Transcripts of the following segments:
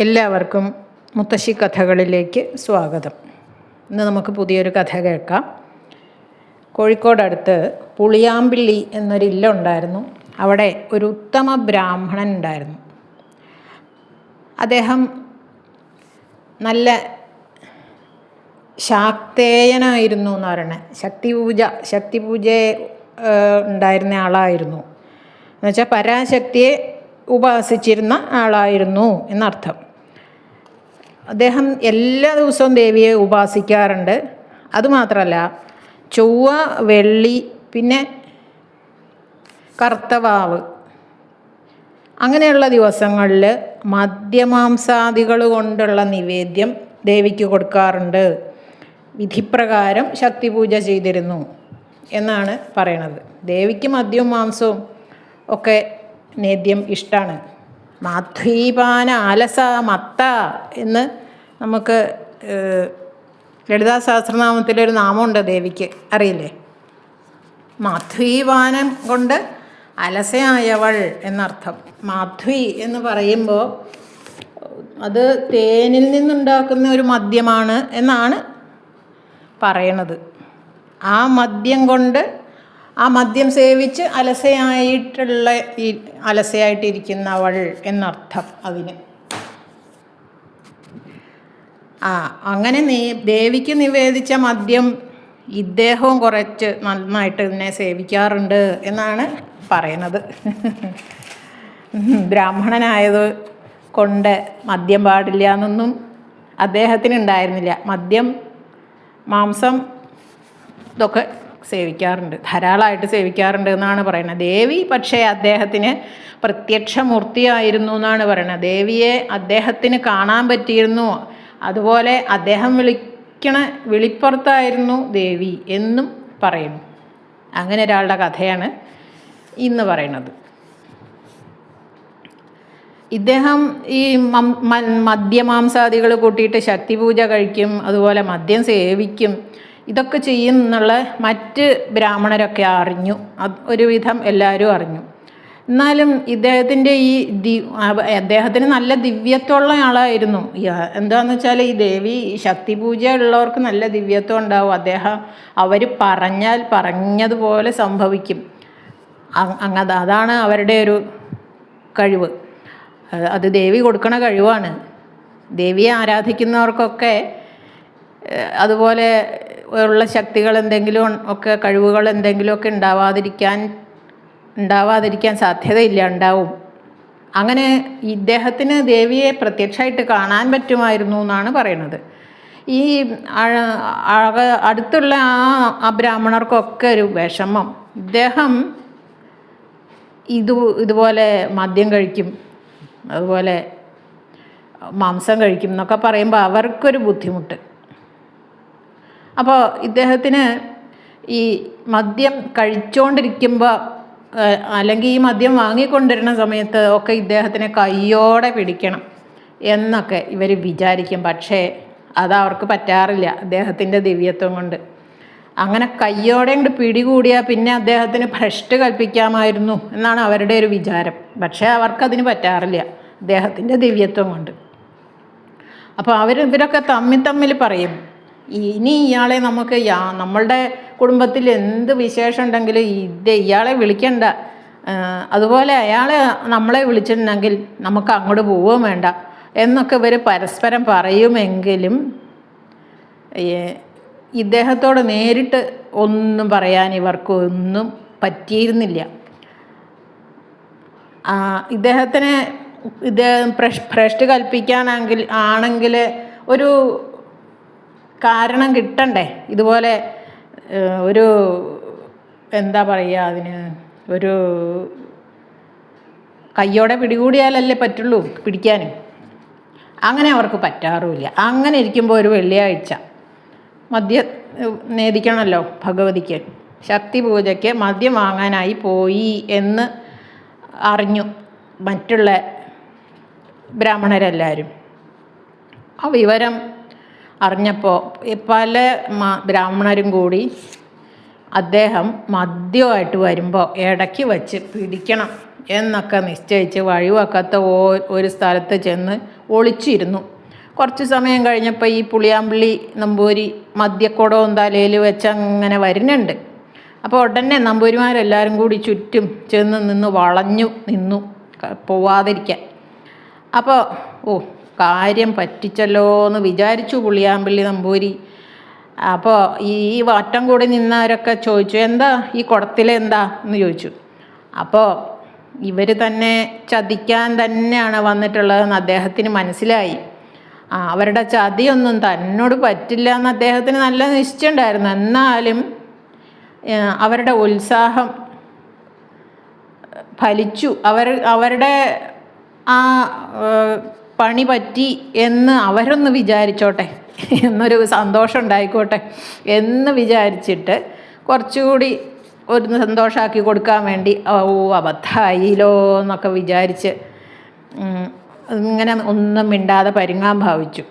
എല്ലാവർക്കും മുത്തശ്ശി കഥകളിലേക്ക് സ്വാഗതം. ഇന്ന് നമുക്ക് പുതിയൊരു കഥ കേൾക്കാം. കോഴിക്കോട് കോഴിക്കോടടുത്ത് പുളിയാമ്പിള്ളി എന്നൊരു ഇല്ലുണ്ടായിരുന്നു അവിടെ ഒരു ഉത്തമ ബ്രാഹ്മണൻ ഉണ്ടായിരുന്നു. അദ്ദേഹം നല്ല ശാക്തേയനായിരുന്നു എന്ന് പറയണേ. ശക്തിപൂജ ശക്തിപൂജ ശക്തി പൂജ ഉണ്ടായിരുന്ന ആളായിരുന്നു. എന്നുവെച്ചാൽ പരാശക്തിയെ ഉപാസിച്ചിരുന്ന ആളായിരുന്നു എന്നർത്ഥം. അദ്ദേഹം എല്ലാ ദിവസവും ദേവിയെ ഉപാസിക്കാറുണ്ട്. അതുമാത്രമല്ല ചൊവ്വ വെള്ളി പിന്നെ കർത്തവാവ്. അങ്ങനെയുള്ള ദിവസങ്ങളിൽ മദ്യമാംസാദികൾ കൊണ്ടുള്ള നിവേദ്യം ദേവിക്ക് കൊടുക്കാറുണ്ട്. വിധിപ്രകാരം ശക്തിപൂജ ചെയ്തിരുന്നു എന്നാണ് പറയണത്. ദേവിക്ക് മദ്യവും മാംസവും ഒക്കെ നേദ്യം ഇഷ്ടമാണ് മാധ്വീപാന ആലസ മത്ത എന്ന് നമുക്ക് ലളിതാ സഹസ്രനാമത്തിലൊരു നാമമുണ്ട് ദേവിക്ക്. അറിയില്ലേ? മാധ്വീവാനം കൊണ്ട് അലസയായവൾ എന്നർത്ഥം. മാധ്വി എന്ന് പറയുമ്പോൾ അത് തേനിൽ നിന്നുണ്ടാക്കുന്ന ഒരു മദ്യമാണ് എന്നാണ് പറയണത്. ആ മദ്യം കൊണ്ട് ആ മദ്യം സേവിച്ച് അലസയായിട്ടുള്ള ഈ അലസയായിട്ടിരിക്കുന്നവൾ എന്നർത്ഥം അതിന്. ആ അങ്ങനെ നീ ദേവിക്ക് നിവേദിച്ച മദ്യം ഇദ്ദേഹവും കുറച്ച് നന്നായിട്ട് ഇതിനെ സേവിക്കാറുണ്ട് എന്നാണ് പറയുന്നത്. ബ്രാഹ്മണനായത് കൊണ്ട് മദ്യം പാടില്ല എന്നൊന്നും അദ്ദേഹത്തിന് ഉണ്ടായിരുന്നില്ല മദ്യം മാംസം ഇതൊക്കെ സേവിക്കാറുണ്ട് ധാരാളമായിട്ട് സേവിക്കാറുണ്ട് എന്നാണ് പറയുന്നത്. ദേവി പക്ഷേ അദ്ദേഹത്തിന് പ്രത്യക്ഷമൂർത്തിയായിരുന്നു എന്നാണ് പറയുന്നത്. ദേവിയെ അദ്ദേഹത്തിന് കാണാൻ പറ്റിയിരുന്നു. അതുപോലെ അദ്ദേഹം വിളിക്കണ വിളിപ്പുറത്തായിരുന്നു ദേവി എന്നും പറയുന്നു. അങ്ങനെ ഒരാളുടെ കഥയാണ് ഇന്ന് പറയുന്നത്. ഇദ്ദേഹം ഈ മദ്യമാംസാദികൾ കൂട്ടിയിട്ട് ശക്തിപൂജ കഴിക്കും അതുപോലെ മദ്യം സേവിക്കും ഇതൊക്കെ ചെയ്യും എന്നുള്ള മറ്റ് ബ്രാഹ്മണരൊക്കെ അറിഞ്ഞു ഒരുവിധം എല്ലാവരും അറിഞ്ഞു. എന്നാലും ഇദ്ദേഹത്തിന്റെ ഈ ദി അദ്ദേഹത്തിന് നല്ല ദിവ്യത്വമുള്ള ആളായിരുന്നു. എന്താണെന്ന് വെച്ചാൽ ഈ ദേവി ശക്തി പൂജ ഉള്ളവർക്ക് നല്ല ദിവ്യത്വം ഉണ്ടാവും. അദ്ദേഹം അവർ പറഞ്ഞാൽ പറഞ്ഞതുപോലെ സംഭവിക്കും. അങ്ങ അതാണ് അവരുടെ ഒരു കഴിവ്. അത് ദേവി കൊടുക്കണ കഴിവാണ്. ദേവിയെ ആരാധിക്കുന്നവർക്കൊക്കെ അതുപോലെ ഉള്ള ശക്തികൾ എന്തെങ്കിലും ഒക്കെ കഴിവുകൾ എന്തെങ്കിലുമൊക്കെ ഉണ്ടാവാതിരിക്കാൻ ഉണ്ടാവാതിരിക്കാൻ സാധ്യതയില്ല ഉണ്ടാവും. അങ്ങനെ ഇദ്ദേഹത്തിന് ദേവിയെ പ്രത്യക്ഷമായിട്ട് കാണാൻ പറ്റുമായിരുന്നു എന്നാണ് പറയുന്നത്. ഈ അടുത്തുള്ള ആ ബ്രാഹ്മണർക്കൊക്കെ ഒരു വിഷമം. ഇദ്ദേഹം ഇതു ഇതുപോലെ മദ്യം കഴിക്കും അതുപോലെ മാംസം കഴിക്കും എന്നൊക്കെ പറയുമ്പോൾ അവർക്കൊരു ബുദ്ധിമുട്ട്. അപ്പോൾ ഇദ്ദേഹത്തിന് ഈ മദ്യം കഴിച്ചുകൊണ്ടിരിക്കുമ്പോൾ അല്ലെങ്കിൽ ഈ മദ്യം വാങ്ങിക്കൊണ്ടിരുന്ന സമയത്ത് ഒക്കെ ഇദ്ദേഹത്തിനെ കയ്യോടെ പിടിക്കണം എന്നൊക്കെ ഇവർ വിചാരിക്കും. പക്ഷേ അത് അവർക്ക് പറ്റാറില്ല അദ്ദേഹത്തിന്റെ ദിവ്യത്വം കൊണ്ട്. അങ്ങനെ കയ്യോടെ കൊണ്ട് പിടികൂടിയാൽ പിന്നെ അദ്ദേഹത്തിന് ഭ്രഷ്ട് കൽപ്പിക്കാമായിരുന്നു എന്നാണ് അവരുടെ ഒരു വിചാരം. പക്ഷേ അവർക്കതിന് പറ്റാറില്ല അദ്ദേഹത്തിന്റെ ദിവ്യത്വം കൊണ്ട്. അപ്പോൾ അവർ ഇവരൊക്കെ തമ്മിൽ തമ്മിൽ പറയും ഇനി ഇയാളെ നമുക്ക് യാ നമ്മളുടെ കുടുംബത്തിൽ എന്ത് വിശേഷം ഉണ്ടെങ്കിലും ഇത് ഇയാളെ വിളിക്കണ്ട. അതുപോലെ അയാൾ നമ്മളെ വിളിച്ചിട്ടുണ്ടെങ്കിൽ നമുക്ക് അങ്ങോട്ട് പോവുകയും വേണ്ട എന്നൊക്കെ ഇവർ പരസ്പരം പറയുമെങ്കിലും ഇദ്ദേഹത്തോട് നേരിട്ട് ഒന്നും പറയാൻ ഇവർക്ക് ഒന്നും പറ്റിയിരുന്നില്ല. ഇദ്ദേഹത്തിന് ഇദ്ദേഹം പ്രഷ് ഭ്രഷ്ട് കൽപ്പിക്കാനാണെങ്കിൽ ആണെങ്കിൽ ഒരു കാരണം കിട്ടണ്ടേ? ഇതുപോലെ ഒരു എന്താ പറയുക അതിന് ഒരു കയ്യോടെ പിടികൂടിയാലല്ലേ പറ്റുള്ളൂ പിടിക്കാൻ അങ്ങനെ അവർക്ക് പറ്റാറുമില്ല. അങ്ങനെ ഇരിക്കുമ്പോൾ ഒരു വെള്ളിയാഴ്ച മദ്യം നേദിക്കണമല്ലോ ഭഗവതിക്ക്. ശക്തി പൂജയ്ക്ക് മദ്യം വാങ്ങാനായി പോയി എന്ന് അറിഞ്ഞു മറ്റുള്ള ബ്രാഹ്മണരെല്ലാവരും ആ വിവരം അറിഞ്ഞപ്പോൾ പല ബ്രാഹ്മണരും കൂടി അദ്ദേഹം മദ്യമായിട്ട് വരുമ്പോൾ ഇടയ്ക്ക് വച്ച് പിടിക്കണം എന്നൊക്കെ നിശ്ചയിച്ച് വഴിവക്കത്തെ ഓ- ഒരു സ്ഥലത്ത് ചെന്ന് ഒളിച്ചിരുന്നു. കുറച്ച് സമയം കഴിഞ്ഞപ്പോൾ ഈ പുളിയാമ്പള്ളി നമ്പൂരി മദ്യക്കുടവും തലയിൽ വെച്ച് അങ്ങനെ വരുന്നുണ്ട്. അപ്പോൾ ഉടനെ നമ്പൂരിമാരെല്ലാവരും കൂടി ചുറ്റും ചെന്ന് നിന്ന് വളഞ്ഞു നിന്നു പോവാതിരിക്കാൻ. അപ്പോൾ ഓ കാര്യം പറ്റിച്ചല്ലോ എന്ന് വിചാരിച്ചു പുളിയാമ്പള്ളി നമ്പൂരി. അപ്പോൾ ഈ വാറ്റം കൂടി നിന്നവരൊക്കെ ചോദിച്ചു എന്താ? ഈ കുടത്തിലെന്താ എന്ന് ചോദിച്ചു. അപ്പോൾ ഇവർ തന്നെ ചതിക്കാൻ തന്നെയാണ് വന്നിട്ടുള്ളതെന്ന് അദ്ദേഹത്തിന് മനസ്സിലായി. അവരുടെ ചതിയൊന്നും തന്നോട് പറ്റില്ല എന്ന് അദ്ദേഹത്തിന് നല്ല നിശ്ചയമുണ്ടായിരുന്നു എന്നാലും അവരുടെ ഉത്സാഹം ഫലിച്ചു. അവർ അവരുടെ ആ പണി പറ്റി എന്ന് അവരൊന്ന് വിചാരിച്ചോട്ടെ. എന്നൊരു സന്തോഷം ഉണ്ടായിക്കോട്ടെ. എന്ന് വിചാരിച്ചിട്ട് കുറച്ചുകൂടി ഒരു സന്തോഷമാക്കി കൊടുക്കാൻ വേണ്ടി ഓ അബദ്ധമായില്ലോ എന്നൊക്കെ വിചാരിച്ച് ഇങ്ങനെ ഒന്നും മിണ്ടാതെ പരുങ്ങാൻ ഭാവിച്ചു.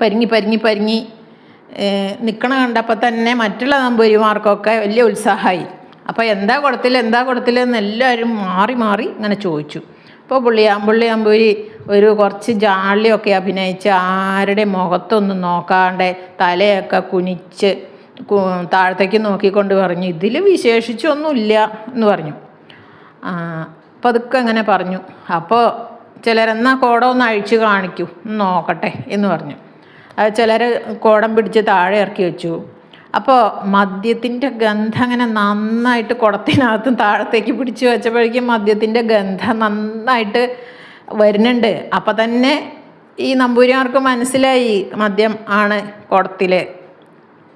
പരുങ്ങി പരുങ്ങി പരുങ്ങി നിൽക്കണ കണ്ടപ്പോൾ തന്നെ മറ്റുള്ള നമ്പൂരിമാർക്കൊക്കെ വലിയ ഉത്സാഹമായി. അപ്പോൾ എന്താ കൊടുത്തില്ല എന്താ കൊടുത്തില്ല എന്ന് എല്ലാവരും മാറി മാറി ഇങ്ങനെ ചോദിച്ചു. അപ്പോൾ പുള്ളിയാമ്പുള്ളി അമ്പൂരി ഒരു കുറച്ച് ജാളിയൊക്കെ അഭിനയിച്ച് ആരുടെ മുഖത്തൊന്നും നോക്കാണ്ട് തലയൊക്കെ കുനിച്ച് താഴത്തേക്ക് നോക്കിക്കൊണ്ട് പറഞ്ഞു ഇതിൽ വിശേഷിച്ചൊന്നുമില്ല എന്ന് പറഞ്ഞു. പതുക്കെ അങ്ങനെ പറഞ്ഞു. അപ്പോൾ ചിലരെന്നാ കോടം ഒന്ന് അഴിച്ചു കാണിക്കൂ നോക്കട്ടെ എന്ന് പറഞ്ഞു. അത് ചിലർ കോടം പിടിച്ച് താഴെ ഇറക്കി വെച്ചു. അപ്പോൾ മദ്യത്തിന്റെ ഗന്ധം അങ്ങനെ നന്നായിട്ട് കുടത്തിനകത്തും താഴത്തേക്ക് പിടിച്ച് വെച്ചപ്പോഴേക്കും മദ്യത്തിന്റെ ഗന്ധം നന്നായിട്ട് വരുന്നുണ്ട്. അപ്പം തന്നെ ഈ നമ്പൂരിമാർക്ക് മനസ്സിലായി മദ്യം ആണ് കുടത്തിൽ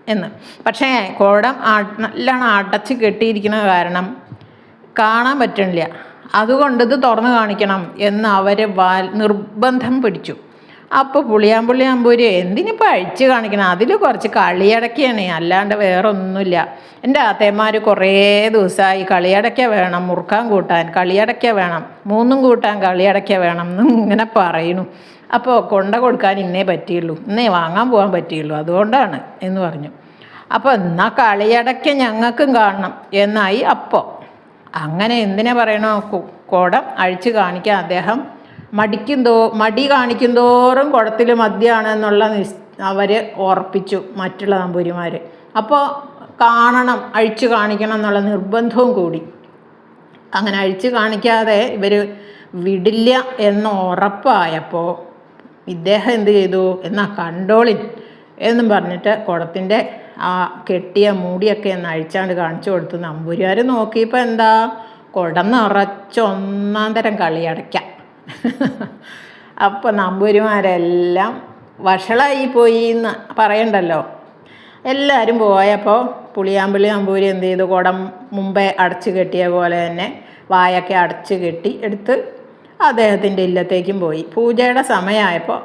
എന്ന്. പക്ഷേ കുടം നല്ലോണം അടച്ച് കെട്ടിയിരിക്കുന്ന കാരണം കാണാൻ പറ്റണില്ല. അതുകൊണ്ട് ഇത് തുറന്നു കാണിക്കണം എന്ന് അവർ വാൽ നിർബന്ധം പിടിച്ചു. അപ്പോൾ പുളിയാമ്പുള്ളി അമ്പൂരി എന്തിനിപ്പോൾ അഴിച്ച് കാണിക്കണം? അതിൽ കുറച്ച് കളിയടക്കയാണ് അല്ലാണ്ട് വേറൊന്നുമില്ല. എന്റെ ആത്തേമാർ കുറേ ദിവസമായി കളിയടക്ക വേണം മുറുക്കാൻ കൂട്ടാൻ കളിയടക്ക വേണം മൂന്നും കൂട്ടാൻ കളിയടക്ക വേണം എന്ന് ഇങ്ങനെ പറയണു അപ്പോൾ കൊണ്ട കൊടുക്കാൻ ഇന്നേ പറ്റിയുള്ളൂ ഇന്നേ വാങ്ങാൻ പോകാൻ പറ്റിയുള്ളൂ അതുകൊണ്ടാണ് എന്ന് പറഞ്ഞു. അപ്പോൾ എന്നാൽ കളിയടക്ക ഞങ്ങൾക്കും കാണണം എന്നായി അപ്പോൾ അങ്ങനെ എന്തിനാ പറയണോ? കുടം അഴിച്ച് കാണിക്കാൻ അദ്ദേഹം മടിക്കും തോ മടി കാണിക്കും തോറും കുടത്തിൽ മദ്യമാണ് എന്നുള്ള നിസ് അവർ ഉറപ്പിച്ചു മറ്റുള്ള നമ്പൂരിമാർ അപ്പോൾ കാണണം അഴിച്ചു കാണിക്കണം എന്നുള്ള നിർബന്ധവും കൂടി. അങ്ങനെ അഴിച്ചു കാണിക്കാതെ ഇവർ വിടില്ല എന്ന് ഉറപ്പായപ്പോൾ ഇദ്ദേഹം എന്ത് ചെയ്തു? എന്നാ കണ്ടോളിൻ എന്നും പറഞ്ഞിട്ട് കുടത്തിന്റെ ആ കെട്ടിയ മൂടിയൊക്കെ എന്ന് അഴിച്ചാണ്ട് കാണിച്ചു കൊടുത്തു. നമ്പൂരിമാർ നോക്കിയപ്പോൾ എന്താ? കുടം നിറച്ചൊന്നാം തരം തരം കളിയടയ്ക്കാം. അപ്പോൾ നമ്പൂരിമാരെല്ലാം വഷളായി പോയി എന്ന് പറയണ്ടല്ലോ. എല്ലാവരും പോയപ്പോൾ പുളിയാമ്പള്ളി നമ്പൂരി എന്ത് ചെയ്തു? കുടം മുമ്പേ അടച്ചു കെട്ടിയ പോലെ തന്നെ വായൊക്കെ അടച്ചു കെട്ടി എടുത്ത് അദ്ദേഹത്തിന്റെ ഇല്ലത്തേക്കും പോയി. പൂജയുടെ സമയമായപ്പോൾ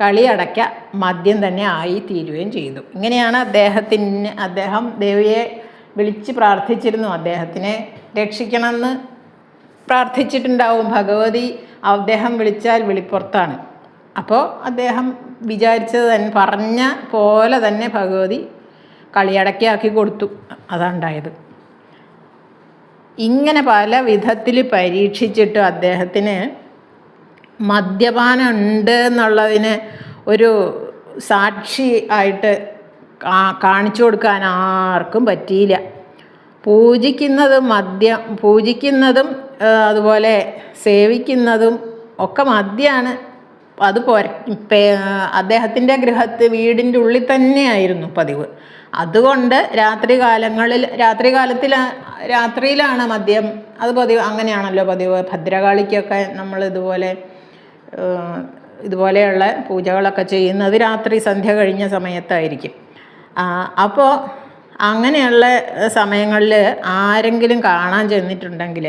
കളിയടയ്ക്ക മദ്യം തന്നെ ആയി തീരുകയും ചെയ്തു. ഇങ്ങനെയാണ് അദ്ദേഹത്തിന് അദ്ദേഹം ദേവിയെ വിളിച്ച് പ്രാർത്ഥിച്ചിരുന്നു. അദ്ദേഹത്തിനെ രക്ഷിക്കണമെന്ന് പ്രാർത്ഥിച്ചിട്ടുണ്ടാവും. ഭഗവതി അദ്ദേഹം വിളിച്ചാൽ വിളിപ്പുറത്താണ്. അപ്പോൾ അദ്ദേഹം വിചാരിച്ചത് തന്നെ പറഞ്ഞ പോലെ തന്നെ ഭഗവതി കളിയടക്കിയാക്കി കൊടുത്തു. അതാണ്ടായത്. ഇങ്ങനെ പല വിധത്തിൽ പരീക്ഷിച്ചിട്ട് അദ്ദേഹത്തിന് മദ്യപാനം ഉണ്ട് എന്നുള്ളതിന് ഒരു സാക്ഷി ആയിട്ട് കാണിച്ചു കൊടുക്കാൻ ആർക്കും പറ്റിയില്ല. പൂജിക്കുന്നതും മദ്യം പൂജിക്കുന്നതും അതുപോലെ സേവിക്കുന്നതും ഒക്കെ മദ്യമാണ് അത് പോര. അദ്ദേഹത്തിന്റെ ഗൃഹത്ത് വീടിന്റെ ഉള്ളിൽ തന്നെയായിരുന്നു പതിവ്. അതുകൊണ്ട് രാത്രി കാലങ്ങളിൽ രാത്രി കാലത്തിൽ രാത്രിയിലാണ് മദ്യം. അത് പതിവ് അങ്ങനെയാണല്ലോ പതിവ്. ഭദ്രകാളിക്കൊക്കെ നമ്മൾ ഇതുപോലെ ഇതുപോലെയുള്ള പൂജകളൊക്കെ ചെയ്യുന്നത് രാത്രി സന്ധ്യ കഴിഞ്ഞ സമയത്തായിരിക്കും. അപ്പോൾ അങ്ങനെയുള്ള സമയങ്ങളിൽ ആരെങ്കിലും കാണാൻ ചെന്നിട്ടുണ്ടെങ്കിൽ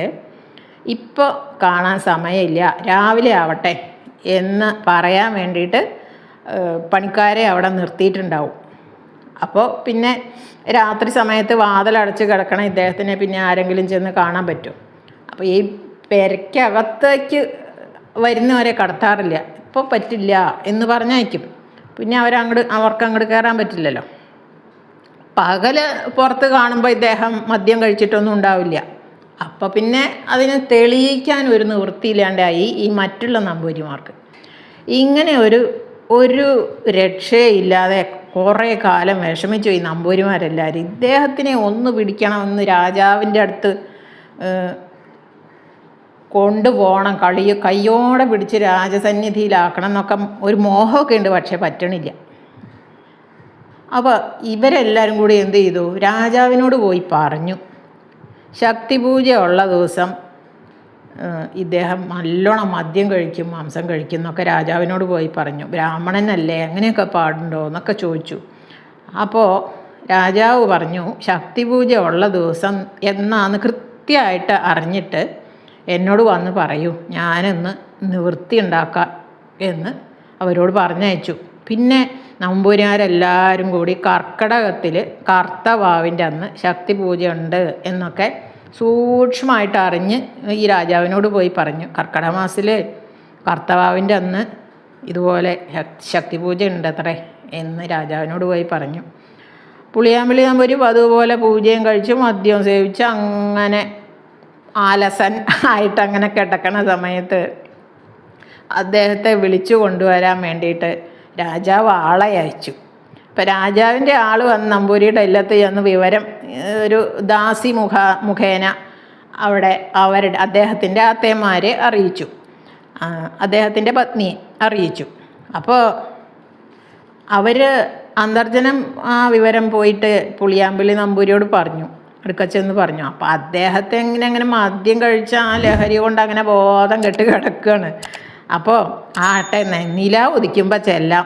ഇപ്പോൾ കാണാൻ സമയമില്ല. രാവിലെ ആവട്ടെ എന്ന് പറയാൻ വേണ്ടിയിട്ട് പണിക്കാരെ അവിടെ നിർത്തിയിട്ടുണ്ടാവും. അപ്പോൾ പിന്നെ രാത്രി സമയത്ത് വാതിലടച്ച് കിടക്കണ ഇദ്ദേഹത്തിനെ പിന്നെ ആരെങ്കിലും ചെന്ന് കാണാൻ പറ്റും. അപ്പോൾ ഈ പെരയ്ക്കകത്തേക്ക് വരുന്നവരെ കടത്താറില്ല. ഇപ്പോൾ പറ്റില്ല എന്ന് പറഞ്ഞയക്കും. പിന്നെ അവരങ്ങോട്ട് അവർക്ക് അങ്ങോട്ട് കയറാൻ പറ്റില്ലല്ലോ. പകൽ പുറത്ത് കാണുമ്പോൾ ഇദ്ദേഹം മദ്യം കഴിച്ചിട്ടൊന്നും ഉണ്ടാവില്ല. അപ്പം പിന്നെ അതിനെ തെളിയിക്കാൻ ഒരു നിവൃത്തിയില്ലാണ്ടായി ഈ മറ്റുള്ള നമ്പൂരിമാർക്ക് ഇങ്ങനെ ഒരു ഒരു രക്ഷയില്ലാതെ കുറേ കാലം വിഷമിച്ചു ഈ നമ്പൂരിമാരെല്ലാവരും ഇദ്ദേഹത്തിനെ ഒന്ന് പിടിക്കണമെന്ന് രാജാവിന്റെ അടുത്ത് കൊണ്ടുപോകണം കളി കയ്യോടെ പിടിച്ച് രാജസന്നിധിയിലാക്കണം എന്നൊക്കെ ഒരു മോഹമൊക്കെ ഉണ്ട് പക്ഷേ പറ്റണില്ല. അപ്പോൾ ഇവരെല്ലാവരും കൂടി എന്ത് ചെയ്തു? രാജാവിനോട് പോയി പറഞ്ഞു. ശക്തി പൂജ ഉള്ള ദിവസം ഇദ്ദേഹം നല്ലോണം മദ്യം കഴിക്കും മാംസം കഴിക്കും എന്നൊക്കെ രാജാവിനോട് പോയി പറഞ്ഞു. ബ്രാഹ്മണനല്ലേ അങ്ങനെയൊക്കെ പാടുണ്ടോ എന്നൊക്കെ ചോദിച്ചു. അപ്പോൾ രാജാവ് പറഞ്ഞു ശക്തിപൂജ ഉള്ള ദിവസം എന്നാന്ന് കൃത്യമായിട്ട് അറിഞ്ഞിട്ട് എന്നോട് വന്ന് പറയൂ. ഞാനൊന്ന് നിവൃത്തി ഉണ്ടാക്കാം എന്ന് അവരോട് പറഞ്ഞയച്ചു. പിന്നെ നമ്പൂരിമാരെല്ലാവരും കൂടി കർക്കടകത്തിൽ കർത്തവാവിന്റെ അന്ന് ശക്തി പൂജയുണ്ട് എന്നൊക്കെ സൂക്ഷ്മമായിട്ട് അറിഞ്ഞ് ഈ രാജാവിനോട് പോയി പറഞ്ഞു. കർക്കടക മാസത്തിൽ കർത്തവാവിന്റെ അന്ന് ഇതുപോലെ ശക്- ശക്തി പൂജ ഉണ്ട് അത്രേ എന്ന് രാജാവിനോട് പോയി പറഞ്ഞു. പുളിയാമ്പലി നമ്പൂരി അതുപോലെ പൂജയും കഴിച്ച് മദ്യവും സേവിച്ച്. അങ്ങനെ ആലസൻ ആയിട്ട് അങ്ങനെ കിടക്കണ സമയത്ത് അദ്ദേഹത്തെ വിളിച്ചു കൊണ്ടുവരാൻ വേണ്ടിയിട്ട് രാജാവ് ആളെ അയച്ചു. അപ്പം രാജാവിന്റെ ആൾ വന്ന് നമ്പൂരിയുടെ ഇല്ലത്ത് ചെന്ന് വിവരം ഒരു ദാസി മുഖ മുഖേന അവിടെ അവരുടെ അദ്ദേഹത്തിന്റെ അത്തേമാരെ അറിയിച്ചു. അദ്ദേഹത്തിന്റെ പത്നിയെ അറിയിച്ചു. അപ്പോൾ അവർ അന്തർജനം ആ വിവരം പോയിട്ട് പുളിയാമ്പിളി നമ്പൂരിയോട് പറഞ്ഞു എടുക്കച്ചെന്ന് പറഞ്ഞു. അപ്പോൾ അദ്ദേഹത്തെ എങ്ങനെ അങ്ങനെ മദ്യം കഴിച്ച ആ ലഹരി കൊണ്ട് അങ്ങനെ ബോധം കെട്ട് കിടക്കുകയാണ് അപ്പോൾ ആട്ടെ ആട്ട നില ഉദിക്കുമ്പോൾ ചെല്ലാം.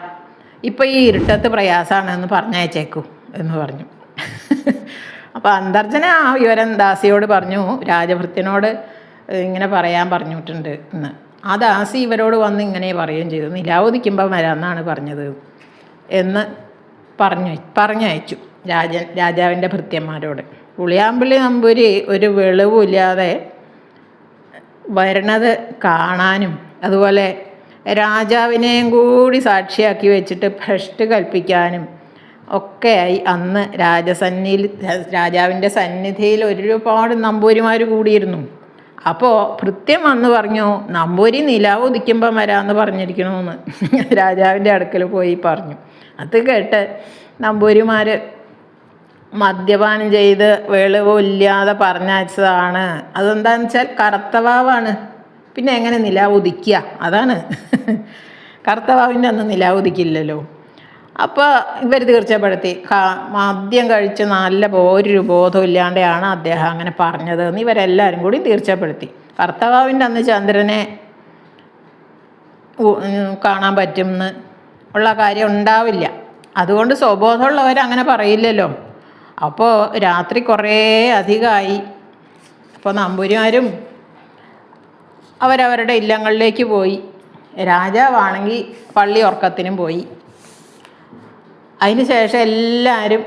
ഇപ്പോൾ ഈ ഇരുട്ടത്ത് പ്രയാസമാണെന്ന് പറഞ്ഞയച്ചേക്കൂ എന്ന് പറഞ്ഞു. അപ്പോൾ അന്തർജന ആ വിവരം ദാസിയോട് പറഞ്ഞു രാജഭൃത്യനോട് ഇങ്ങനെ പറയാൻ പറഞ്ഞിട്ടുണ്ട് എന്ന്. ആ ദാസി ഇവരോട് വന്ന് ഇങ്ങനെ പറയുകയും ചെയ്തു നിലാവുദിക്കുമ്പോൾ വരാമെന്നാണ് പറഞ്ഞത് എന്ന് പറഞ്ഞു പറഞ്ഞയച്ചു രാജൻ രാജാവിന്റെ ഭൃത്യന്മാരോട്. പുളിയാമ്പള്ളി നമ്പൂരി ഒരു വെളിവുമില്ലാതെ വരണത് കാണാനും അതുപോലെ രാജാവിനെയും കൂടി സാക്ഷിയാക്കി വെച്ചിട്ട് ഭ്രഷ്ട് കൽപ്പിക്കാനും ഒക്കെയായി അന്ന് രാജസന്നിയിൽ രാജാവിന്റെ സന്നിധിയിൽ ഒരുപാട് നമ്പൂരിമാർ കൂടിയിരുന്നു. അപ്പോൾ ഭൃത്യം വന്ന് പറഞ്ഞു നമ്പൂരി നിലാവ് ഉദിക്കുമ്പം വരാമെന്ന് പറഞ്ഞിരിക്കണമെന്ന് രാജാവിന്റെ അടുക്കൽ പോയി പറഞ്ഞു. അത് കേട്ട് നമ്പൂരിമാർ മദ്യപാനം ചെയ്ത് വെളിവില്ലാതെ പറഞ്ഞയച്ചതാണ്. അതെന്താണെന്ന് വെച്ചാൽ കറുത്തവാവാണ് പിന്നെ എങ്ങനെ നിലാവ് ഉദിക്കുക അതാണ്. കർത്തവാവിന്റെ അന്ന് നിലാവ് ഉദിക്കില്ലല്ലോ അപ്പോൾ ഇവർ തീർച്ചപ്പെടുത്തി മദ്യം കഴിച്ച് നല്ല ഒരു ബോധം ഇല്ലാതെയാണ് അദ്ദേഹം അങ്ങനെ പറഞ്ഞത് എന്ന് ഇവരെല്ലാവരും കൂടി തീർച്ചപ്പെടുത്തി കർത്തവാവിന്റെ അന്ന് ചന്ദ്രനെ കാണാൻ പറ്റുമെന്ന് ഉള്ള കാര്യം ഉണ്ടാവില്ല. അതുകൊണ്ട് സ്വബോധമുള്ളവർ അങ്ങനെ പറയില്ലല്ലോ. അപ്പോൾ രാത്രി കുറേ അധികമായി. അപ്പോൾ നമ്പൂരിമാരും അവരവരുടെ ഇല്ലങ്ങളിലേക്ക് പോയി. രാജാവാണെങ്കിൽ പള്ളി ഉറക്കത്തിനും പോയി. അതിന് ശേഷം എല്ലാവരും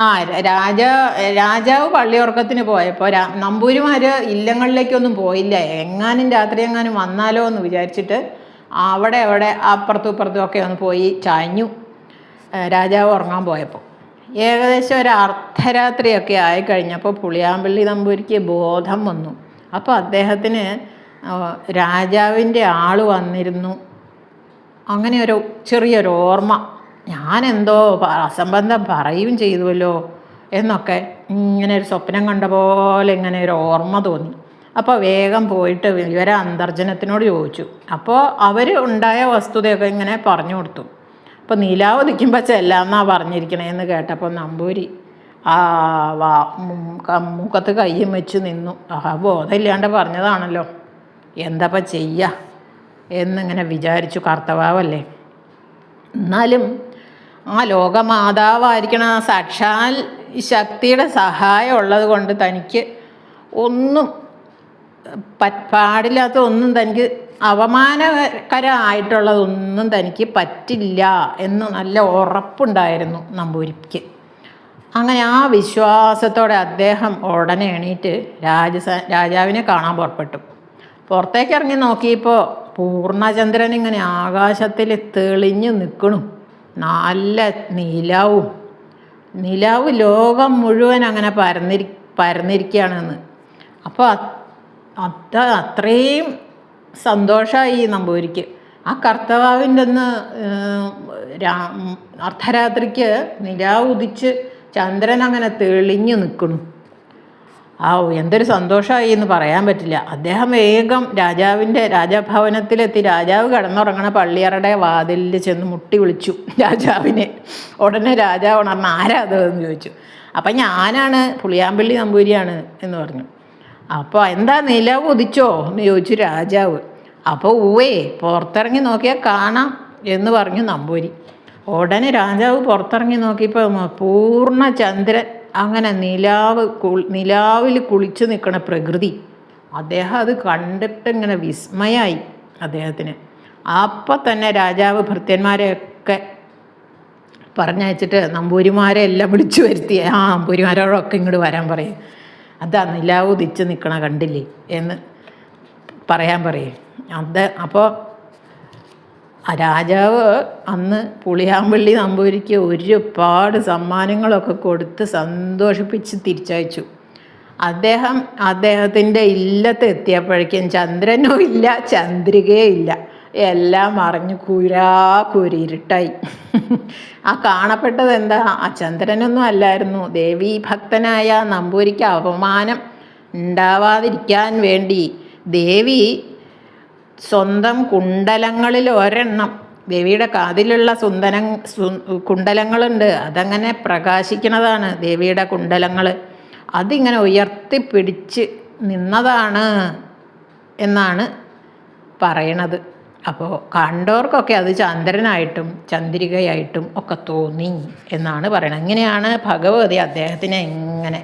ആ രാജാ രാജ രാജാവ് പള്ളിയുറക്കത്തിന് പോയപ്പോൾ രാ നമ്പൂരിമാർ ഇല്ലങ്ങളിലേക്കൊന്നും പോയില്ല. എങ്ങാനും രാത്രി എങ്ങാനും വന്നാലോ എന്ന് വിചാരിച്ചിട്ട് അവിടെ അവിടെ അപ്പുറത്തും ഇപ്പുറത്തും ഒക്കെ ഒന്ന് പോയി ചാഞ്ഞു. രാജാവ് ഉറങ്ങാൻ പോയപ്പോൾ. ഏകദേശം ഒരു അർദ്ധരാത്രിയൊക്കെ ആയിക്കഴിഞ്ഞപ്പോൾ പുളിയാമ്പള്ളി നമ്പൂരിക്ക് ബോധം വന്നു. അപ്പോൾ അദ്ദേഹത്തിന് രാജാവിന്റെ ആൾ വന്നിരുന്നു. അങ്ങനെ ഒരു ചെറിയൊരു ഓർമ്മ. ഞാനെന്തോ അസംബന്ധം പറയുകയും ചെയ്തുവല്ലോ എന്നൊക്കെ ഇങ്ങനെ ഒരു സ്വപ്നം കണ്ട പോലെ ഇങ്ങനെ ഒരു ഓർമ്മ തോന്നി. അപ്പോൾ വേഗം പോയിട്ട് ഇവരെ അന്തർജനത്തിനോട് ചോദിച്ചു. അപ്പോൾ അവർ ഉണ്ടായ വസ്തുതയൊക്കെ ഇങ്ങനെ പറഞ്ഞു കൊടുത്തു. അപ്പോൾ നീലാവ് നിൽക്കുമ്പോൾ ചെല്ലാന്നാ പറഞ്ഞിരിക്കണേന്ന് കേട്ടപ്പോൾ നമ്പൂരി ആ വാ മുഖത്ത് കയ്യും വെച്ച് നിന്നു. ആ ബോധമില്ലാണ്ട് പറഞ്ഞതാണല്ലോ. എന്താപ്പം ചെയ്യുക എന്നിങ്ങനെ വിചാരിച്ചു കർത്തവാവല്ലേ. എന്നാലും ആ ലോകമാതാവായിരിക്കണ ആ സാക്ഷാൽ ശക്തിയുടെ സഹായം ഉള്ളത് കൊണ്ട് തനിക്ക് ഒന്നും പാടില്ലാത്ത ഒന്നും തനിക്ക് അവമാനകരമായിട്ടുള്ളതൊന്നും തനിക്ക് പറ്റില്ല എന്ന് നല്ല ഉറപ്പുണ്ടായിരുന്നു നമ്പൂരിക്ക്. അങ്ങനെ ആ വിശ്വാസത്തോടെ അദ്ദേഹം ഉടനെ എണീറ്റ് രാജസ രാജാവിനെ കാണാൻ പുറപ്പെട്ടു. പുറത്തേക്ക് ഇറങ്ങി നോക്കിയപ്പോൾ പൂർണചന്ദ്രൻ ഇങ്ങനെ ആകാശത്തിൽ തെളിഞ്ഞു നിൽക്കണു. നല്ല നിലാവും. നിലാവ് ലോകം മുഴുവൻ അങ്ങനെ പരന്നിരി പരന്നിരിക്കുകയാണെന്ന്. അപ്പോൾ അത് അത്രയും സന്തോഷമായി നമ്പൂരിക്ക് ആ കർത്തവാവിന്റെ അന്ന് രാ അർദ്ധരാത്രിക്ക് നിലാവ് ഉദിച്ച് ചന്ദ്രൻ അങ്ങനെ തെളിഞ്ഞു നിൽക്കുന്നു. ആ എന്തൊരു സന്തോഷമായി എന്ന് പറയാൻ പറ്റില്ല. അദ്ദേഹം വേഗം രാജാവിന്റെ രാജഭവനത്തിലെത്തി രാജാവ് കിടന്നുറങ്ങണ പള്ളിയറുടെ വാതിലിൽ ചെന്ന് മുട്ടി വിളിച്ചു രാജാവിനെ. ഉടനെ രാജാവ് ഉണർന്ന് ആരാ അത്? എന്ന് ചോദിച്ചു. അപ്പം ഞാനാണ് പുളിയാമ്പള്ളി നമ്പൂരിയാണ് എന്ന് പറഞ്ഞു. അപ്പോൾ എന്താ നിലവ് ഉദിച്ചോ എന്ന് ചോദിച്ചു രാജാവ്. അപ്പോൾ ഊവേ പുറത്തിറങ്ങി നോക്കിയാൽ കാണാം എന്ന് പറഞ്ഞു നമ്പൂരി. ഉടനെ രാജാവ് പുറത്തിറങ്ങി നോക്കിയപ്പോൾ പൂർണ ചന്ദ്രൻ അങ്ങനെ നിലാവ് നിലാവിൽ കുളിച്ചു നിൽക്കണ പ്രകൃതി. അദ്ദേഹം അത് കണ്ടിട്ട് ഇങ്ങനെ വിസ്മയായി അദ്ദേഹത്തിന്. അപ്പം തന്നെ രാജാവ് ഭൃത്യന്മാരെയൊക്കെ പറഞ്ഞയച്ചിട്ട് നമ്പൂരിമാരെ എല്ലാം വിളിച്ചു വരുത്തി. ആ നമ്പൂരിമാരോടൊക്കെ ഇങ്ങോട്ട് വരാൻ പറയും. അതാ നിലാവ് ഉദിച്ച് നിൽക്കണ കണ്ടില്ലേ എന്ന് പറയാൻ പറയും. അത് അപ്പോൾ രാജാവ് അന്ന് പുളിയാമ്പള്ളി നമ്പൂരിക്ക് ഒരുപാട് സമ്മാനങ്ങളൊക്കെ കൊടുത്ത് സന്തോഷിപ്പിച്ച് തിരിച്ചയച്ചു. അദ്ദേഹം അദ്ദേഹത്തിന്റെ ഇല്ലത്തെത്തിയപ്പോഴേക്കും ചന്ദ്രനോ ഇല്ല ചന്ദ്രികയും ഇല്ല. എല്ലാം മറിഞ്ഞു കുരാ കുരിരുട്ടായി ആ കാണപ്പെട്ടത് എന്താ? ആ ചന്ദ്രനൊന്നും അല്ലായിരുന്നു. ദേവി ഭക്തനായ നമ്പൂരിക്ക് അപമാനം ഉണ്ടാവാതിരിക്കാൻ വേണ്ടി ദേവി സ്വന്തം കുണ്ടലങ്ങളിൽ ഒരെണ്ണം ദേവിയുടെ കാതിലുള്ള സുന്ദര കുണ്ടലങ്ങളുണ്ട്. അതങ്ങനെ പ്രകാശിക്കുന്നതാണ് ദേവിയുടെ കുണ്ടലങ്ങൾ അതിങ്ങനെ ഉയർത്തിപ്പിടിച്ച് നിന്നതാണ് എന്നാണ് പറയണത്. അപ്പോൾ കണ്ടവർക്കൊക്കെ അത് ചന്ദ്രനായിട്ടും ചന്ദ്രികയായിട്ടും ഒക്കെ തോന്നി എന്നാണ് പറയുന്നത് ഇങ്ങനെയാണ് ഭഗവതി അദ്ദേഹത്തിനെ ഇങ്ങനെ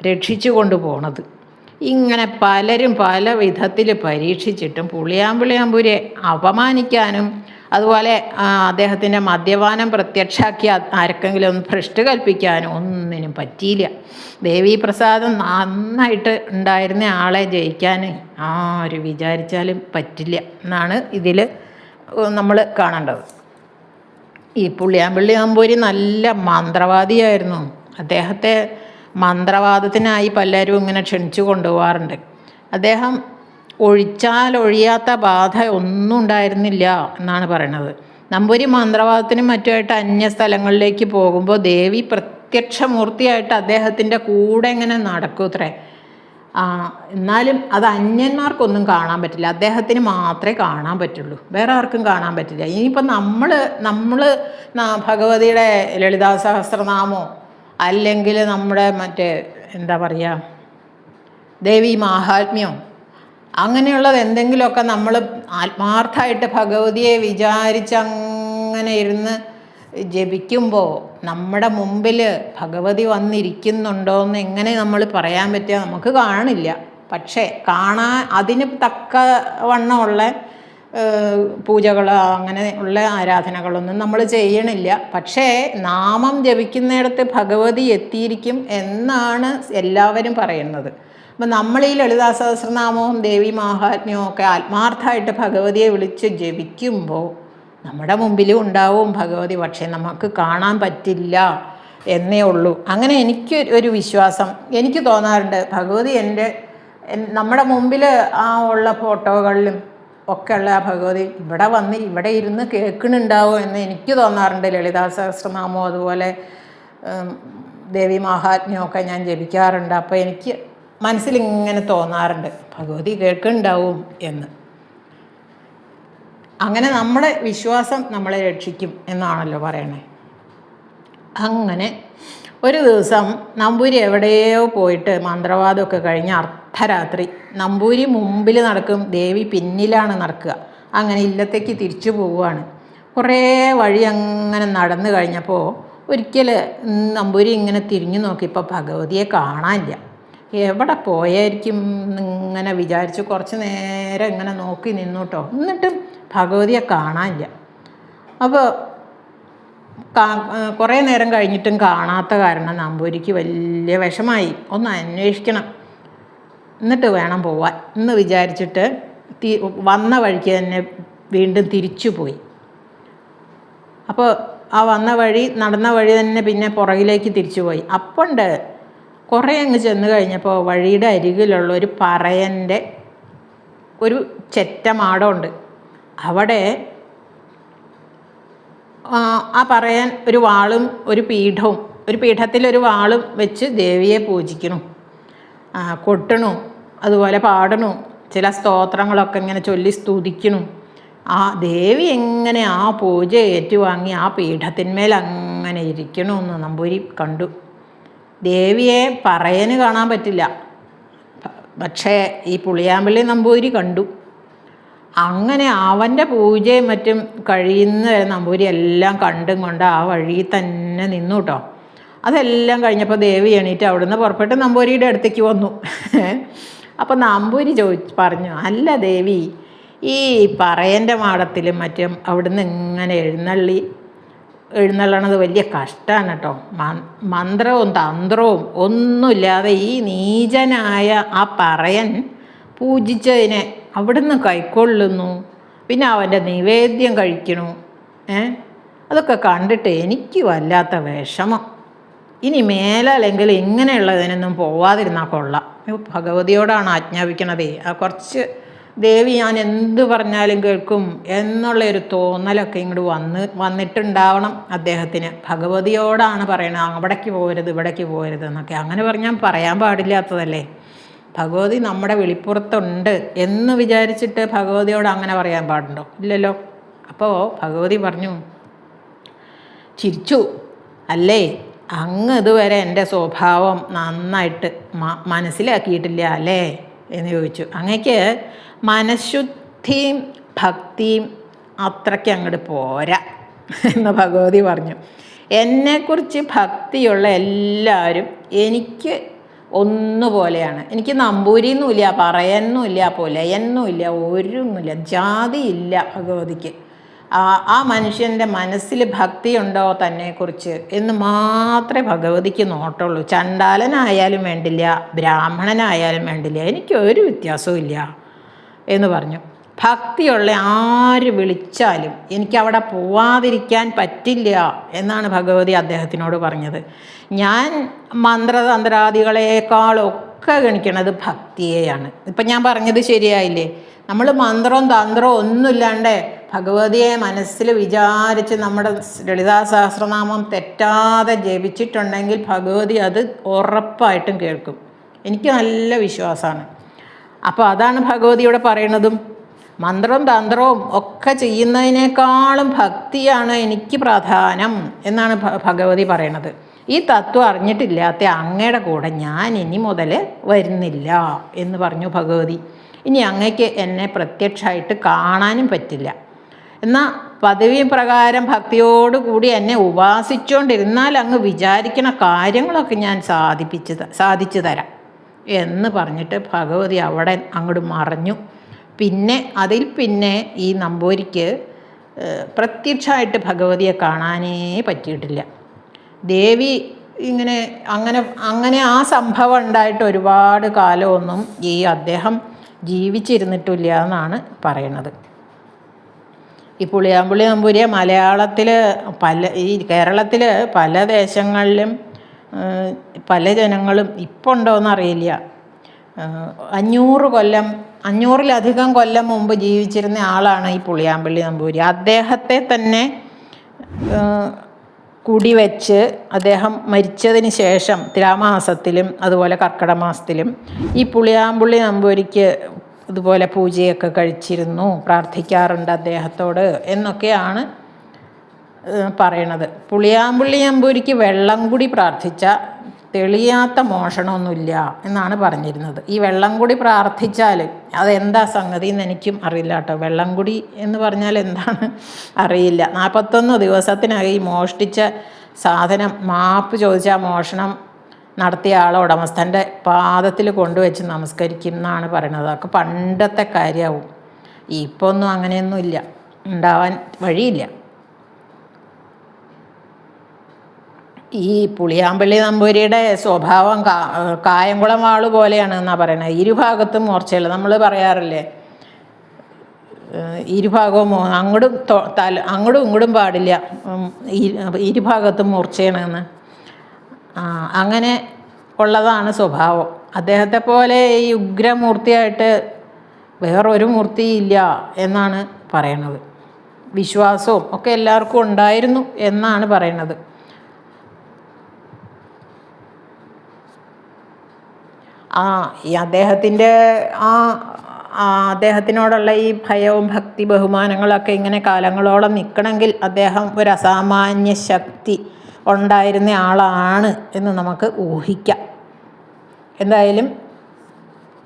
രക്ഷിച്ചു കൊണ്ടുപോണത് ഇങ്ങനെ പലരും പല വിധത്തിൽ പരീക്ഷിച്ചിട്ടും പുളിയാമ്പുളിയാമ്പൂരെ അപമാനിക്കാനും അതുപോലെ അദ്ദേഹത്തിന്റെ മദ്യപാനം പ്രത്യക്ഷാക്കി ആർക്കെങ്കിലും ഒന്ന് ഭ്രഷ്ട് കൽപ്പിക്കാനോ ഒന്നിനും പറ്റിയില്ല. ദേവീപ്രസാദം നന്നായിട്ട് ഉണ്ടായിരുന്ന ആളെ ജയിക്കാൻ ആര് വിചാരിച്ചാലും പറ്റില്ല എന്നാണ് ഇതിൽ നമ്മൾ കാണേണ്ടത്. ഈ പുള്ളിയാമ്പള്ളി നമ്പൂരി നല്ല മന്ത്രവാദിയായിരുന്നു. അദ്ദേഹത്തെ മന്ത്രവാദത്തിനായി പലരും ഇങ്ങനെ ക്ഷണിച്ചു കൊണ്ടുപോകാറുണ്ട് അദ്ദേഹം ഒഴിച്ചാൽ ഒഴിയാത്ത ബാധ ഒന്നും ഉണ്ടായിരുന്നില്ല എന്നാണ് പറയണത്. നമ്പൂരി മന്ത്രവാദത്തിനും മറ്റുമായിട്ട് അന്യ സ്ഥലങ്ങളിലേക്ക് പോകുമ്പോൾ ദേവി പ്രത്യക്ഷമൂർത്തിയായിട്ട് അദ്ദേഹത്തിന്റെ കൂടെ ഇങ്ങനെ നടക്കൂത്രേ എന്നാലും അത് അന്യന്മാർക്കൊന്നും കാണാൻ പറ്റില്ല. അദ്ദേഹത്തിന് മാത്രമേ കാണാൻ പറ്റുള്ളൂ. വേറെ ആർക്കും കാണാൻ പറ്റില്ല. ഇനിയിപ്പോൾ നമ്മൾ നമ്മൾ ഭഗവതിയുടെ ലളിതാ സഹസ്രനാമോ അല്ലെങ്കിൽ നമ്മുടെ മറ്റേ എന്താ പറയുക ദേവി മാഹാത്മ്യം അങ്ങനെയുള്ളത് എന്തെങ്കിലുമൊക്കെ നമ്മൾ ആത്മാർത്ഥമായിട്ട് ഭഗവതിയെ വിചാരിച്ചങ്ങനെ ഇരുന്ന് ജപിക്കുമ്പോൾ നമ്മുടെ മുമ്പിൽ ഭഗവതി വന്നിരിക്കുന്നുണ്ടോ എന്ന് എങ്ങനെ നമ്മൾ പറയാൻ പറ്റുക നമുക്ക് കാണില്ല പക്ഷേ കാണാൻ അതിന് തക്ക വണ്ണമുള്ള പൂജകൾ അങ്ങനെ ഉള്ള ആരാധനകളൊന്നും നമ്മൾ ചെയ്യണില്ല. പക്ഷേ നാമം ജപിക്കുന്നിടത്ത് ഭഗവതി എത്തിയിരിക്കും എന്നാണ് എല്ലാവരും പറയുന്നത്. അപ്പം നമ്മൾ ഈ ലളിതാ സഹസ്രനാമവും ദേവി മാഹാത്മ്യവും ഒക്കെ ആത്മാർത്ഥമായിട്ട് ഭഗവതിയെ വിളിച്ച് ജപിക്കുമ്പോൾ നമ്മുടെ മുമ്പിലും ഉണ്ടാവും ഭഗവതി പക്ഷേ നമുക്ക് കാണാൻ പറ്റില്ല എന്നേ ഉള്ളൂ. അങ്ങനെ എനിക്ക് ഒരു വിശ്വാസം എനിക്ക് തോന്നാറുണ്ട് ഭഗവതി എന്റെ നമ്മുടെ മുമ്പിൽ ആ ഉള്ള ഫോട്ടോകളിലും ഒക്കെയുള്ള ആ ഭഗവതി ഇവിടെ വന്ന് ഇവിടെ ഇരുന്ന് കേൾക്കണുണ്ടാവും എന്ന് എനിക്ക് തോന്നാറുണ്ട്. ലളിതാ സഹസ്രനാമോ അതുപോലെ ദേവി മഹാത്മ്യമൊക്കെ ഞാൻ ജപിക്കാറുണ്ട്. അപ്പോൾ എനിക്ക് മനസ്സിലിങ്ങനെ തോന്നാറുണ്ട്. ഭഗവതി കേൾക്കുന്നുണ്ടാവും എന്ന്. അങ്ങനെ നമ്മുടെ വിശ്വാസം നമ്മളെ രക്ഷിക്കും എന്നാണല്ലോ പറയണേ. അങ്ങനെ ഒരു ദിവസം നമ്പൂരി എവിടെയോ പോയിട്ട് മന്ത്രവാദമൊക്കെ കഴിഞ്ഞ് അർദ്ധരാത്രി നമ്പൂരി മുമ്പിൽ നടക്കും ദേവി പിന്നിലാണ് നടക്കുക. അങ്ങനെ ഇല്ലത്തേക്ക് തിരിച്ചു പോവുകയാണ്. കുറേ വഴി അങ്ങനെ നടന്നു കഴിഞ്ഞപ്പോൾ ഒരിക്കൽ നമ്പൂരി ഇങ്ങനെ തിരിഞ്ഞു നോക്കിയപ്പോൾ ഭഗവതിയെ കാണാനില്ല. എവിടെ പോയായിരിക്കും ഇങ്ങനെ വിചാരിച്ച് കുറച്ച് നേരം ഇങ്ങനെ നോക്കി നിന്നു എന്നിട്ടും ഭഗവതിയെ കാണാനില്ല. അപ്പോൾ കുറേ നേരം കഴിഞ്ഞിട്ടും കാണാത്ത കാരണം നമ്പൂരിക്ക് വലിയ വിഷമായി. ഒന്ന് അന്വേഷിക്കണം. എന്നിട്ട് വേണം പോവാൻ. എന്ന് വിചാരിച്ചിട്ട് വന്ന വഴിക്ക് തന്നെ വീണ്ടും തിരിച്ചു പോയി. അപ്പോൾ ആ വന്ന വഴി നടന്ന വഴി തന്നെ പിന്നെ പുറകിലേക്ക് തിരിച്ചു പോയി. അപ്പുണ്ട് കുറേ അങ്ങ് ചെന്ന് കഴിഞ്ഞപ്പോൾ വഴിയുടെ അരികിലുള്ള ഒരു പറയന്റെ ഒരു ചെറ്റ മാടമുണ്ട് അവിടെ ആ പറയൻ ഒരു വാളും ഒരു പീഠവും ഒരു പീഠത്തിലൊരു വാളും വെച്ച് ദേവിയെ പൂജിക്കണു കൊട്ടണു അതുപോലെ പാടണു ചില സ്തോത്രങ്ങളൊക്കെ ഇങ്ങനെ ചൊല്ലി സ്തുതിക്കണു ആ ദേവി എങ്ങനെ ആ പൂജ ഏറ്റുവാങ്ങി ആ പീഠത്തിന്മേൽ അങ്ങനെ ഇരിക്കണമെന്ന് നമ്പൂരി കണ്ടു. ദേവിയെ പറയന് കാണാൻ പറ്റില്ല. പക്ഷേ ഈ പുളിയാമ്പള്ളി നമ്പൂരി കണ്ടു. അങ്ങനെ അവന്റെ പൂജയും മറ്റും കഴിയുന്ന നമ്പൂരി എല്ലാം കണ്ടും കൊണ്ട് ആ വഴി തന്നെ നിന്നു കേട്ടോ അതെല്ലാം കഴിഞ്ഞപ്പോൾ ദേവി എണീറ്റ് അവിടുന്ന് പുറപ്പെട്ട് നമ്പൂരിയുടെ അടുത്തേക്ക് വന്നു. അപ്പോൾ നമ്പൂരി ചോദിച്ചു പറഞ്ഞു അല്ല ദേവി ഈ പറയന്റെ മാടത്തിലും മറ്റും അവിടുന്ന് ഇങ്ങനെ എഴുന്നള്ളി എഴുന്നള്ളണത് വലിയ കഷ്ടമാണ് കേട്ടോ. മന്ത്രവും തന്ത്രവും ഒന്നുമില്ലാതെ ഈ നീചനായ ആ പറയൻ പൂജിച്ചതിനെ അവിടുന്ന് കൈക്കൊള്ളുന്നു. പിന്നെ അവന്റെ നിവേദ്യം കഴിക്കണു. ഏ? അതൊക്കെ കണ്ടിട്ട് എനിക്ക് വല്ലാത്ത വിഷമം. ഇനി മേലല്ലെങ്കിൽ ഇങ്ങനെയുള്ളതിനൊന്നും പോവാതിരുന്നാൽ കൊള്ളാം. ഭഗവതിയോടാണ് ആജ്ഞാപിക്കണതേ. ആ കുറച്ച് ദേവി ഞാൻ എന്ത് പറഞ്ഞാലും കേൾക്കും എന്നുള്ള ഒരു തോന്നലൊക്കെ ഇങ്ങോട്ട് വന്ന് വന്നിട്ടുണ്ടാവണം അദ്ദേഹത്തിന്. ഭഗവതിയോടാണ് പറയണത് അവിടേക്ക് പോകരുത് ഇവിടേക്ക് പോകരുത് എന്നൊക്കെ. അങ്ങനെ പറഞ്ഞാൽ പറയാൻ പാടില്ലാത്തതല്ലേ? ഭഗവതി നമ്മുടെ വെളിപ്പുറത്തുണ്ട് എന്ന് വിചാരിച്ചിട്ട് ഭഗവതിയോട് അങ്ങനെ പറയാൻ പാടുണ്ടോ? ഇല്ലല്ലോ. അപ്പോൾ ഭഗവതി പറഞ്ഞു ചിരിച്ചു. അല്ലേ? അങ്ങ് ഇതുവരെ എന്റെ സ്വഭാവം നന്നായിട്ട് മനസ്സിലാക്കിയിട്ടില്ല അല്ലേ? എന്ന് ചോദിച്ചു. അങ്ങക്ക് മനഃശുദ്ധിയും ഭക്തിയും അത്രയ്ക്ക് അങ്ങോട്ട് പോരാ എന്ന് ഭഗവതി പറഞ്ഞു. എന്നെക്കുറിച്ച് ഭക്തിയുള്ള എല്ലാവരും എനിക്ക് ഒന്നുപോലെയാണ്. എനിക്ക് നമ്പൂരിന്നുമില്ല പറയുന്നുമില്ല പുലയെന്നുമില്ല ഒരുമില്ല ജാതിയില്ല ഭഗവതിക്ക്. ആ മനുഷ്യന്റെ മനസ്സിൽ ഭക്തിയുണ്ടോ തന്നെക്കുറിച്ച് എന്ന് മാത്രമേ ഭഗവതിക്ക് നോട്ടുള്ളൂ. ചണ്ടാലനായാലും വേണ്ടില്ല ബ്രാഹ്മണനായാലും വേണ്ടില്ല എനിക്ക് ഒരു വ്യത്യാസവും ഇല്ല എന്ന് പറഞ്ഞു. ഭക്തിയുള്ള ആര് വിളിച്ചാലും എനിക്ക് അവിടെ പോവാതിരിക്കാൻ പറ്റില്ല എന്നാണ് ഭഗവതി അദ്ദേഹത്തിനോട് പറഞ്ഞത്. ഞാൻ മന്ത്രതന്ത്രാദികളെക്കാളൊക്കെ ഗണിക്കണത് ഭക്തിയെയാണ്. ഇപ്പം ഞാൻ പറഞ്ഞത് ശരിയായില്ലേ? നമ്മൾ മന്ത്രവും തന്ത്രവും ഒന്നുമില്ലാണ്ട് ഭഗവതിയെ മനസ്സിൽ വിചാരിച്ച് നമ്മുടെ ലളിതാ സഹസ്രനാമം തെറ്റാതെ ജപിച്ചിട്ടുണ്ടെങ്കിൽ ഭഗവതി അത് ഉറപ്പായിട്ടും കേൾക്കും. എനിക്ക് നല്ല വിശ്വാസമാണ്. അപ്പോൾ അതാണ് ഭഗവതി ഇവിടെ പറയണതും. മന്ത്രവും തന്ത്രവും ഒക്കെ ചെയ്യുന്നതിനേക്കാളും ഭക്തിയാണ് എനിക്ക് പ്രധാനം എന്നാണ് ഭഗവതി പറയണത്. ഈ തത്വം അറിഞ്ഞിട്ടില്ലാത്ത അങ്ങയുടെ കൂടെ ഞാൻ ഇനി മുതൽ വരുന്നില്ല എന്ന് പറഞ്ഞു ഭഗവതി. ഇനി അങ്ങയ്ക്ക് എന്നെ പ്രത്യക്ഷമായിട്ട് കാണാനും പറ്റില്ല. എന്നാൽ പദവി പ്രകാരം ഭക്തിയോടുകൂടി എന്നെ ഉപാസിച്ചുകൊണ്ടിരുന്നാൽ അങ്ങ് വിചാരിക്കുന്ന കാര്യങ്ങളൊക്കെ ഞാൻ സാധിപ്പിച്ച് സാധിച്ചു തരാം. എന്ന് പറഞ്ഞിട്ട് ഭഗവതി അവിടെ അങ്ങോട്ട് മറഞ്ഞു. പിന്നെ അതിൽ പിന്നെ ഈ നമ്പൂരിക്ക് പ്രത്യക്ഷമായിട്ട് ഭഗവതിയെ കാണാനേ പറ്റിയിട്ടില്ല. ദേവി ഇങ്ങനെ അങ്ങനെ അങ്ങനെ ആ സംഭവം ഉണ്ടായിട്ട് ഒരുപാട് കാലമൊന്നും ഈ അദ്ദേഹം ജീവിച്ചിരുന്നിട്ടില്ല എന്നാണ് പറയണത്. ഈ പുളിയാമ്പുളി നമ്പൂരിയെ മലയാളത്തിൽ പല ഈ കേരളത്തിൽ പല ദേശങ്ങളിലും പല ജനങ്ങളും ഇപ്പോൾ ഉണ്ടോയെന്ന് അറിയില്ല അഞ്ഞൂറ് കൊല്ലം അഞ്ഞൂറിലധികം കൊല്ലം മുമ്പ് ജീവിച്ചിരുന്ന ആളാണ് ഈ പുളിയാമ്പള്ളി നമ്പൂരി. അദ്ദേഹത്തെ തന്നെ കൂടി കുടിവെച്ച് അദ്ദേഹം മരിച്ചതിന് ശേഷം തിരാമാസത്തിലും അതുപോലെ കർക്കിടക മാസത്തിലും ഈ പുളിയാമ്പുള്ളി നമ്പൂരിക്ക് ഇതുപോലെ പൂജയൊക്കെ കഴിച്ചിരുന്നു പ്രാർത്ഥിക്കാറുണ്ട് അദ്ദേഹത്തോട് എന്നൊക്കെയാണ് പറയണത്. പുളിയാമ്പുള്ളി അമ്പൂരിക്ക് വെള്ളം കൂടി പ്രാർത്ഥിച്ച തെളിയാത്ത മോഷണമൊന്നുമില്ല എന്നാണ് പറഞ്ഞിരുന്നത്. ഈ വെള്ളം കൂടി പ്രാർത്ഥിച്ചാൽ അതെന്താ സംഗതി എന്ന് എനിക്കും അറിയില്ല കേട്ടോ. വെള്ളം കൂടി എന്ന് പറഞ്ഞാൽ എന്താണ്? അറിയില്ല. നാൽപ്പത്തൊന്ന് ദിവസത്തിനകം ഈ മോഷ്ടിച്ച സാധനം മാപ്പ് ചോദിച്ചാൽ മോഷണം നടത്തിയ ആളെ ഉടമസ്ഥന്റെ പാദത്തിൽ കൊണ്ടുവച്ച് നമസ്കരിക്കും എന്നാണ് പറയണത്. അതൊക്കെ പണ്ടത്തെ കാര്യമാവും ഇപ്പോൾ ഒന്നും അങ്ങനെയൊന്നും ഇല്ല ഉണ്ടാവാൻ വഴിയില്ല. ഈ പുളിയാമ്പള്ളി നമ്പൂരിയുടെ സ്വഭാവം കാ കായംകുളം ആൾ പോലെയാണ് എന്നാ പറയുന്നത് ഇരുഭാഗത്തും മൂർച്ചയുള്ള നമ്മൾ പറയാറില്ലേ? ഇരുഭാഗവും അങ്ങോട്ടും തല അങ്ങോട്ടും ഇങ്ങോട്ടും പാടില്ല. ഇരുഭാഗത്തും മൂർച്ചയാണെന്ന്. അങ്ങനെ ഉള്ളതാണ് സ്വഭാവം. അദ്ദേഹത്തെ പോലെ ഈ ഉഗ്രമൂർത്തിയായിട്ട് വേറൊരു മൂർത്തിയില്ല എന്നാണ് പറയണത്. വിശ്വാസവും ഒക്കെ എല്ലാവർക്കും ഉണ്ടായിരുന്നു എന്നാണ് പറയണത്. ആ ഈ അദ്ദേഹത്തിന്റെ ആ അദ്ദേഹത്തിനോടുള്ള ഈ ഭയവും ഭക്തി ബഹുമാനങ്ങളൊക്കെ ഇങ്ങനെ കാലങ്ങളോളം നിൽക്കണമെങ്കിൽ അദ്ദേഹം ഒരു അസാമാന്യ ശക്തി ഉണ്ടായിരുന്ന ആളാണ് എന്ന് നമുക്ക് ഊഹിക്കാം. എന്തായാലും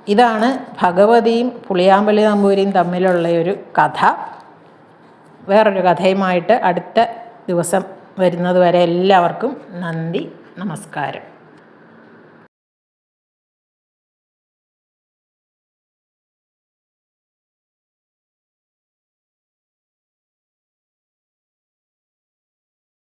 ഇതാണ് ഭഗവതിയും പുളിയാമ്പലി നമ്പൂരിയും തമ്മിലുള്ള ഒരു കഥ. വേറൊരു കഥയുമായിട്ട് അടുത്ത ദിവസം വരുന്നത് വരെ എല്ലാവർക്കും നന്ദി നമസ്കാരം.